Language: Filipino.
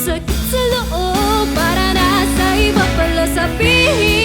sakit sa loob Para nasa iba pala sabihin